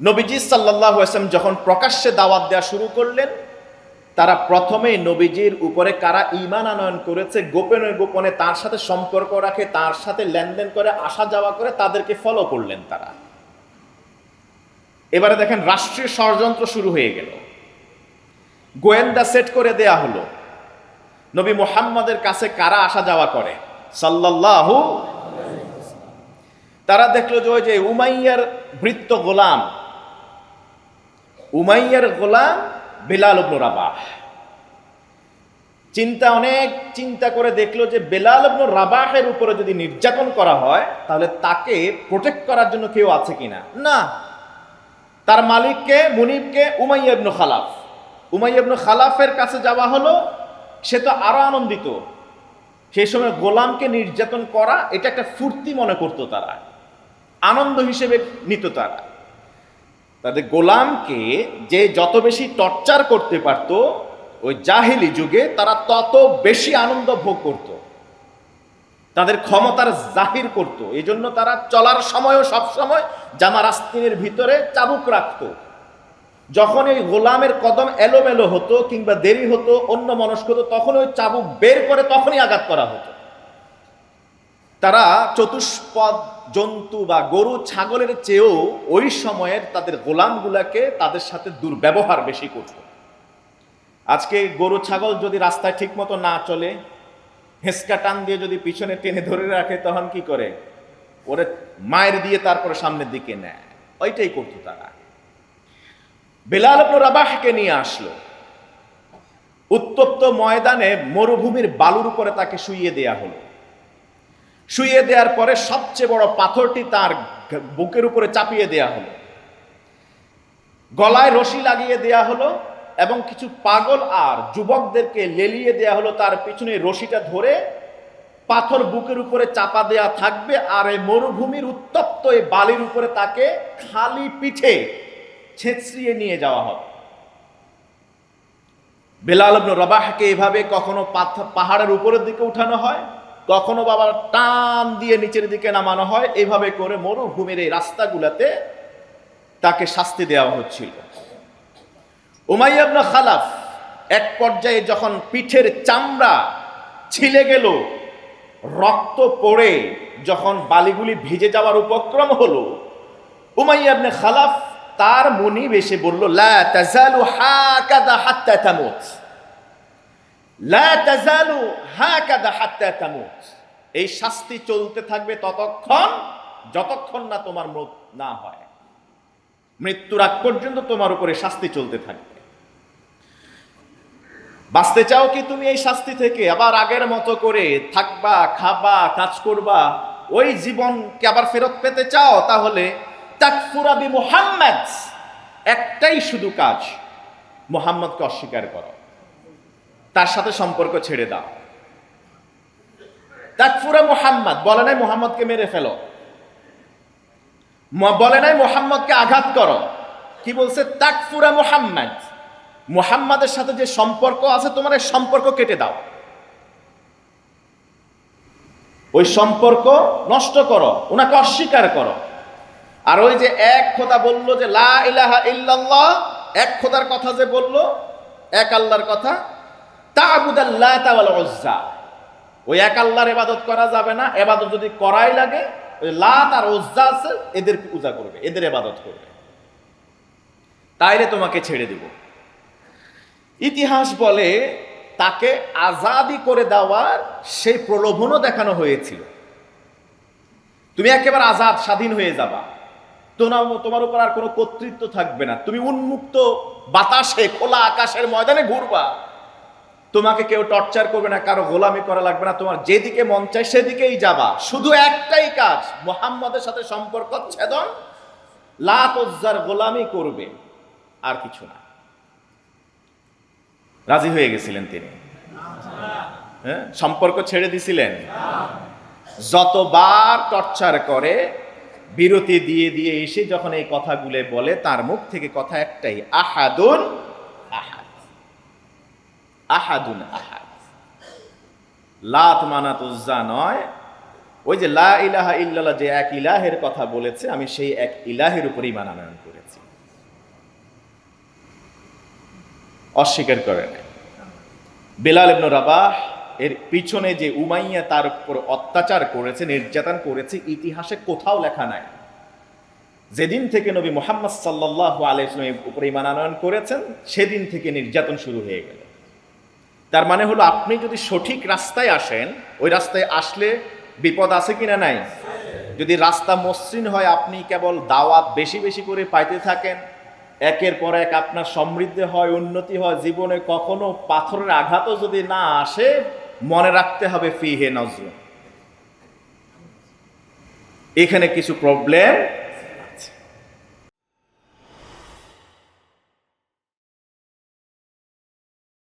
নবীজি সাল্লাহ আসলাম যখন প্রকাশ্যে দাওয়াত দেওয়া শুরু করলেন, তারা প্রথমেই নবীজির উপরে কারা ইমান আনয়ন করেছে, গোপনে গোপনে তার সাথে সম্পর্ক রাখে, তার সাথে লেনদেন করে, আসা যাওয়া করে তাদেরকে ফলো করলেন তারা। এবারে দেখেন রাষ্ট্রীয় ষড়যন্ত্র শুরু হয়ে গেল। গোয়েন্দা সেট করে দেয়া হলো। নবী মোহাম্মদের কাছে কারা আসা যাওয়া করে? সাল্লাল্লাহু তারা দেখল যে ওই যে উমাইয়ার বৃত্ত গোলাম উমাইয়ার গোলাম বেলাল ইবনু রাবাহ। চিন্তা অনেক চিন্তা করে দেখল যে বেলাল ইবনু রাবাহের উপরে যদি নির্যাতন করা হয়, তাহলে তাকে প্রোটেক্ট করার জন্য কেউ আছে কিনা? না। তার মালিককে, মুনিবকে উমাইয়া ইবনু খালাফ। উমাইয়া ইবনু খালাফের কাছে যাওয়া হলো, সে তো আরও আনন্দিত। সেই সময় গোলামকে নির্যাতন করা, এটা একটা ফুর্তি মনে করতো তারা। আনন্দ হিসেবে নিত তারা। তাদের গোলামকে যে যত বেশি টর্চার করতে পারত, ওই জাহিলি যুগে তারা তত বেশি আনন্দ ভোগ করত। তাদের ক্ষমতার জাহির করত। এই জন্য তারা চলার সময়ও সব সময় জামার আস্তিনের ভিতরে চাবুক রাখত। যখন এই গোলামের কদম এলোমেলো হতো কিংবা দেরি হতো, অন্য মনস্ক হতো, তখন ওই চাবুক বের করে তখনই আঘাত করা হতো। তারা চতুষ্পদ জন্তু বা গরু, ছাগলের চেয়েও ওই সময়ের তাদের গোলামগুলাকে তাদের সাথে দুর্ব্যবহার বেশি করত। আজকে গরু, ছাগল যদি রাস্তায় ঠিকমতো না চলে হেসকা টান দিয়ে যদি পিছনে টেনে ধরে রাখে, তখন কি করে? ওরে মায়ের দিয়ে তারপরে সামনের দিকে নেয়। ওইটাই করতো তারা। বেলাল রাবাহকে নিয়ে আসলো। উত্তপ্ত ময়দানে মরুভূমির বালুর উপরে তাকে শুইয়ে দেয়া হলো। শুইয়ে দেওয়ার পরে সবচেয়ে বড় পাথরটি তার বুকের উপরে চাপিয়ে দেয়া হলো। গলায় রশি লাগিয়ে দেয়া হলো এবং কিছু পাগল আর যুবকদেরকে লেলিয়ে দেয়া হলো। তার পিছনে রশিটা ধরে পাথর বুকের উপরে চাপা দেয়া থাকবে আর এই মরুভূমির উত্তপ্ত এই বালির উপরে তাকে খালি পিঠে ছেঁচড়িয়ে নিয়ে যাওয়া হবে। বেলাল রবাহকে এভাবে কখনো পাহাড়ের উপরের দিকে উঠানো হয়? কখনো বাবা টান দিয়ে নিচের দিকে নামানো হয় এইভাবে করে মরুভূমির এই রাস্তাগুলাতে তাকে শাস্তি দেওয়া হচ্ছিল। উমাইয়া ইবনে খালাফ এক পর্যায়ে যখন পিঠের চামড়া ছিলে গেল, রক্ত পড়ে যখন বালিগুলি ভিজে যাওয়ার উপক্রম হলো, উমাইয়া ইবনে খালাফ তার মনিব এসে বলল, লা তাজালু হাকাদা হাত্তা তামুত লা তাজালু হাকাদা হাত্তা তামুত এই শাস্তি চলতে থাকবে ততক্ষণ, যতক্ষণ না তোমার মৃত না হয়। মৃত্যুর আগ পর্যন্ত তোমার উপরে শাস্তি চলতে থাকবে। বাঁচতে চাও কি তুমি এই শাস্তি থেকে? আবার আগের মতো করে থাকবা, খাবা, কাজ করবা, ওই জীবনকে আবার ফেরত পেতে চাও, তাহলে একটাই শুধু কাজ, মোহাম্মদকে অস্বীকার করো। তার সাথে সম্পর্ক ছেড়ে দাও। তাকফুরা মুহাম্মদ, বলে নাই মোহাম্মদকে মেরে ফেলো। বলে নাই মোহাম্মদকে আঘাত করো। কি বলছে? তাকফুরা মুহাম্মদ, মুহাম্মাদের সাথে যে সম্পর্ক আছে, তোমার এই সম্পর্ক কেটে দাও। ওই সম্পর্ক নষ্ট করো, ওনাকে অস্বীকার করো। আর ওই যে এক খোদা বলল যে, লা ইলাহা ইল্লাল্লাহ, এক খোদার কথা যে বলল, এক আল্লাহর কথা তা আবুদাল্লাহ তাওয়াল উজ্জা। ওই এক আল্লাহর এবাদত করা যাবে না এবাদত যদি করাই লাগে, ওই লাত আর উজ্জা আছে, এদের পূজা করবে, এদের এবাদত করবে। তাইলে তোমাকে ছেড়ে দেব। ইতিহাস বলে তাকে আজাদি করে দেওয়ার সেই প্রলোভনও দেখানো হয়েছিল। তুমি একেবারে আজাদ, স্বাধীন হয়ে যাবা। তোমার তোমার উপর আর কোনো কর্তৃত্ব থাকবে না। তুমি উন্মুক্ত বাতাসে, খোলা আকাশের ময়দানে ঘুরবা। তোমাকে কেউ টর্চার করবে না, কারও গোলামি করা লাগবে না। তোমার যেদিকে মন চায় সেদিকেই যাবা। শুধু একটাই কাজ, মোহাম্মদের সাথে সম্পর্ক ছেদন লাত উজ্জার গোলামি করবে, আর কিছু না। রাজি হয়ে গেছিলেন তিনি। হ্যাঁ? সম্পর্ক ছেড়ে দিছিলেন। যতবার টর্চার করে, বিরতি দিয়ে দিয়ে এসে যখন এই কথাগুলো বলে, তার মুখ থেকে কথা একটাই, আহাদুন আহাদ আহাদুন আহাদ। লাত মানাত উজ্জা নয়। ওই যে লা ইলাহা ইল্লাল্লাহ যে এক ইলাহের কথা বলেছে, আমি সেই এক ইলাহের উপরই মানানয়ন করেছি। অস্বীকার করে নাই। বেলাল ইবনু রাবাহ এর পিছনে যে উমাইয়া তার উপর অত্যাচার করেছে, নির্যাতন করেছে, ইতিহাসে কোথাও লেখা নাই। যেদিন থেকে নবী মোহাম্মদ সাল্লাহ আলাইসলামের উপরে ইমান আনয়ন করেছেন, সেদিন থেকে নির্যাতন শুরু হয়ে গেল। তার মানে হলো আপনি যদি সঠিক রাস্তায় আসেন, ওই রাস্তায় আসলে বিপদ আছে কিনা নাই? যদি রাস্তা মসৃণ হয়, আপনি কেবল দাওয়াত বেশি বেশি করে পাইতে থাকেন, একের পর এক আপনার সমৃদ্ধি হয়, উন্নতি হয়, জীবনে কখনো পাথরের আঘাতও যদি না আসে, মনে রাখতে হবে ফি হে নজর। এখানে কিছু প্রবলেম